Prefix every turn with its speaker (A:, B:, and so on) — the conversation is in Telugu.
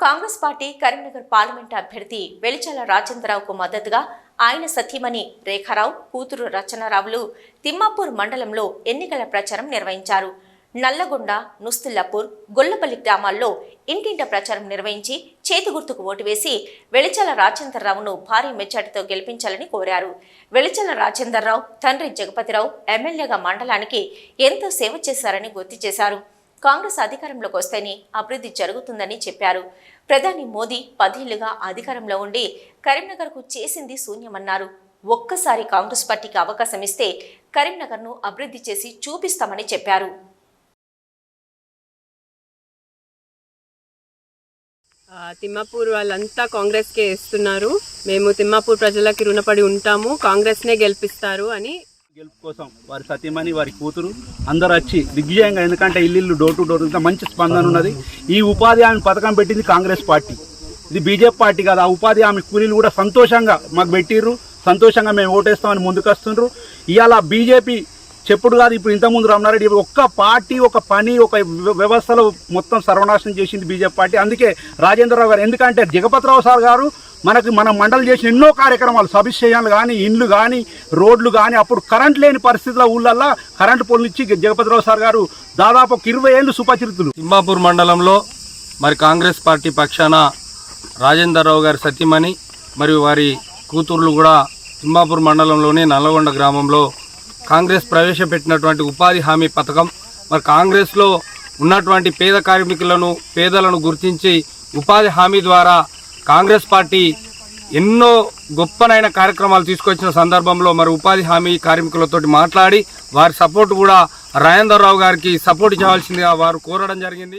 A: కాంగ్రెస్ పార్టీ కరీంనగర్ పార్లమెంట్ అభ్యర్థి వెలిచల రాజేంద్రరావుకు మద్దతుగా ఆయన సతీమణి రేఖారావు కూతురు రచనారావులు తిమ్మాపూర్ మండలంలో ఎన్నికల ప్రచారం నిర్వహించారు. నల్లగొండ నుస్తుల్లాపూర్ గొల్లపల్లి గ్రామాల్లో ఇంటింట ప్రచారం నిర్వహించి చేతి గుర్తుకు ఓటు వేసి వెలిచల రాజేంద్రరావును భారీ మెచ్చాటితో గెలిపించాలని కోరారు. వెలిచల రాజేంద్రరావు తండ్రి జగపతిరావు ఎమ్మెల్యేగా మండలానికి ఎంతో సేవ చేశారని గుర్తు చేశారు. కాంగ్రెస్ అధికారంలోకి వస్తేనే అభివృద్ధి జరుగుతుందని చెప్పారు. ప్రధాని మోదీ పదేళ్ళుగా అధికారంలో ఉండి కరీంనగర్కు చేసింది శూన్యమన్నారు. ఒక్కసారి కాంగ్రెస్ పార్టీకి అవకాశం ఇస్తే కరీంనగర్ను అభివృద్ధి చేసి చూపిస్తామని చెప్పారు.
B: తిమ్మాపూర్ వాళ్ళంతా కాంగ్రెస్కే ఇస్తున్నారు. మేము తిమ్మాపూర్ ప్రజలకి రుణపడి ఉంటాము. కాంగ్రెస్నే గెలిపిస్తారు అని
C: గెలుపు కోసం వారి సతీమణి వారి కూతురు అందరూ వచ్చి దిగ్విజయంగా ఎందుకంటే ఇల్లు డోర్ టు డోర్ ఇంత మంచి స్పందన ఉన్నది. ఈ ఉపాధి హామీ పథకం పెట్టింది కాంగ్రెస్ పార్టీ. ఇది బీజేపీ పార్టీ కాదు. ఆ ఉపాధి హామీ కూలీలు కూడా సంతోషంగా మాకు పెట్టిర్రు. సంతోషంగా మేము ఓటేస్తామని ముందుకు వస్తుండ్రు ఇవాళ బీజేపీ చెప్పుడు కాదు ఇప్పుడు ఇంతకుముందు రమణారెడ్డి ఇప్పుడు ఒక్క పార్టీ ఒక పని ఒక వ్యవస్థలో మొత్తం సర్వనాశనం చేసింది బీజేపీ పార్టీ. అందుకే రాజేంద్రరావు గారు ఎందుకంటే జగపతిరావు సార్ గారు మనకి మన మండలి చేసిన ఎన్నో కార్యక్రమాలు సభిశయాలు కానీ ఇండ్లు కానీ రోడ్లు కానీ అప్పుడు కరెంట్ లేని పరిస్థితుల ఊళ్ళల్లో కరెంటు పోలు ఇచ్చి జగపతిరావు సార్ గారు దాదాపు ఒక ఇరవై ఏళ్ళు సుపచరితులు
D: సింబాపూర్ మండలంలో మరి కాంగ్రెస్ పార్టీ పక్షాన రాజేందర్రావు గారి సతీమణి మరియు వారి కూతుర్లు కూడా సింబాపూర్ మండలంలోని నల్లగొండ గ్రామంలో కాంగ్రెస్ ప్రవేశపెట్టినటువంటి ఉపాధి హామీ పథకం. మరి కాంగ్రెస్లో ఉన్నటువంటి పేద కార్మికులను పేదలను గుర్తించి ఉపాధి హామీ ద్వారా కాంగ్రెస్ పార్టీ ఎన్నో గొప్పనైన కార్యక్రమాలు తీసుకొచ్చిన సందర్భంలో మరి ఉపాధి హామీ కార్మికులతోటి మాట్లాడి వారి సపోర్ట్ కూడా రాజేందర్రావు గారికి సపోర్ట్ చేయాల్సిందిగా వారు కోరడం జరిగింది.